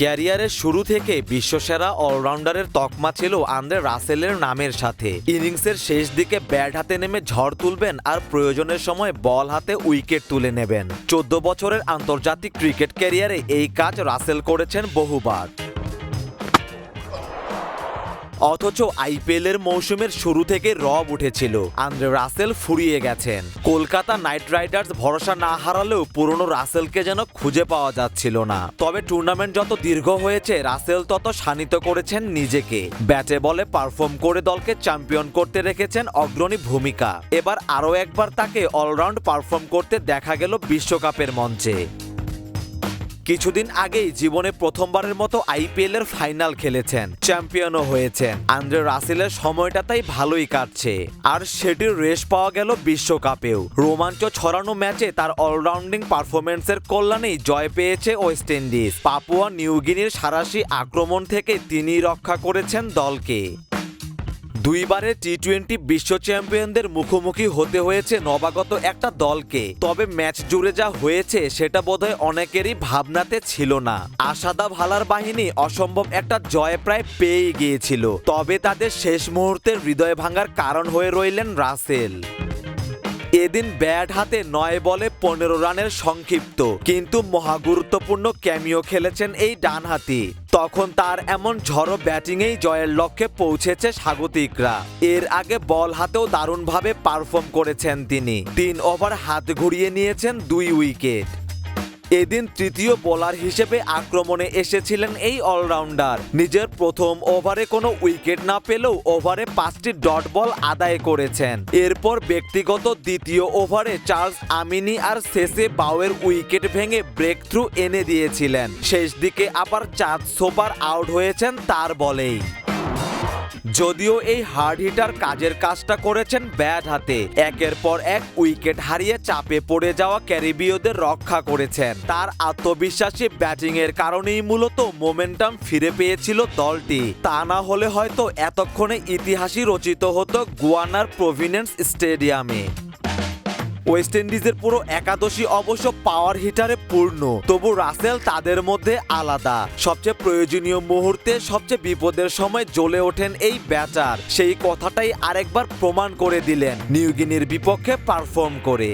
ক্যারিয়ারের শুরু থেকে বিশ্বসেরা অলরাউন্ডারের তকমা ছিল আন্দ্রে রাসেলের নামের সাথে। ইনিংসের শেষ দিকে ব্যাট হাতে নেমে ঝড় তুলবেন আর প্রয়োজনের সময় বল হাতে উইকেট তুলে নেবেন। চোদ্দ বছরের আন্তর্জাতিক ক্রিকেট ক্যারিয়ারে এই কাজ রাসেল করেছেন বহুবার। অথচ আইপিএল এর মৌসুমের শুরু থেকে রব উঠেছিল। আন্দ্রে রাসেল ফুরিয়ে গেছেন। কলকাতা নাইট রাইডার্স ভরসা না হারালেও পুরনো রাসেলকে যেন খুঁজে পাওয়া যাচ্ছিল না। তবে টুর্নামেন্ট যত দীর্ঘ হয়েছে, রাসেল তত শানিত করেছেন নিজেকে। ব্যাটে বলে পারফর্ম করে দলকে চ্যাম্পিয়ন করতে রেখেছেন অগ্রণী ভূমিকা। এবার আরও একবার তাকে অলরাউন্ড পারফর্ম করতে দেখা গেল বিশ্বকাপের মঞ্চে। কিছুদিন আগেই জীবনে প্রথমবারের মতো আইপিএল এর ফাইনাল খেলেছেন, চ্যাম্পিয়নও হয়েছেন। আন্দ্রে রাসেলের সময়টা তাই ভালোই কাটছে। আর সেটির রেশ পাওয়া গেল বিশ্বকাপেও। রোমাঞ্চ ছড়ানো ম্যাচে তার অলরাউন্ডিং পারফরমেন্সের কল্যাণেই জয় পেয়েছে ওয়েস্ট ইন্ডিজ। পাপুয়া নিউগিনির সারাশি আক্রমণ থেকে তিনি রক্ষা করেছেন দলকে। দুইবারে টি টোয়েন্টি বিশ্ব চ্যাম্পিয়নদের মুখোমুখি হতে হয়েছে নবাগত একটা দলকে। তবে ম্যাচ জুড়ে যা হয়েছে সেটা বোধহয় অনেকেরই ভাবনাতে ছিল না। আশাদা ভালার বাহিনী অসম্ভব একটা জয় প্রায় পেয়ে গিয়েছিল। তবে তাদের শেষ মুহূর্তের হৃদয় ভাঙার কারণ হয়ে রইলেন রাসেল। এদিন ব্যাট হাতে নয় বলে পনেরো রানের সংক্ষিপ্ত। কিন্তু মহাগুরুত্বপূর্ণ ক্যামিও খেলেছেন এই ডানহাতি। তখন তার এমন ঝড়ো ব্যাটিংয়েই জয়ের লক্ষ্যে পৌঁছেছে স্বাগতিকরা। এর আগে বল হাতেও দারুণভাবে পারফর্ম করেছেন তিনি। তিন ওভার হাত ঘুরিয়ে নিয়েছেন দুই উইকেট। এদিন তৃতীয় বোলার হিসেবে আক্রমণে এসেছিলেন এই অলরাউন্ডার নিজের প্রথম ওভারে কোনো উইকেট না পেলেও ওভারে পাঁচটি ডট বল আদায় করেছেন। এরপর ব্যক্তিগত দ্বিতীয় ওভারে চার্লস আমিনি আর শেষে বাউয়ের উইকেট ভেঙে ব্রেক থ্রু এনে দিয়েছিলেন। শেষ দিকে আবার চাঁদ সোপার আউট হয়েছেন তার বলেই। যদিও এই হার্ড হিটার কাজের কাজটা করেছেন ব্যাট হাতে। একের পর এক উইকেট হারিয়ে চাপে পড়ে যাওয়া ক্যারিবীয়দের রক্ষা করেছেন। তার আত্মবিশ্বাসী ব্যাটিং এর কারণেই মূলত মোমেন্টাম ফিরে পেয়েছিল দলটি। তা না হলে হয়তো এতক্ষণে ইতিহাসই রচিত হতো গুয়ানার প্রভিনেন্স স্টেডিয়ামে। ওয়েস্ট ইন্ডিজের পুরো একাদশী অবশ্য পাওয়ার হিটারে পূর্ণ। তবু রাসেল তাদের মধ্যে আলাদা। সবচেয়ে প্রয়োজনীয় মুহূর্তে, সবচেয়ে বিপদের সময় জ্বলে ওঠেন এই ব্যাটার সেই কথাটাই আরেকবার প্রমাণ করে দিলেন নিউগিনির বিপক্ষে পারফর্ম করে।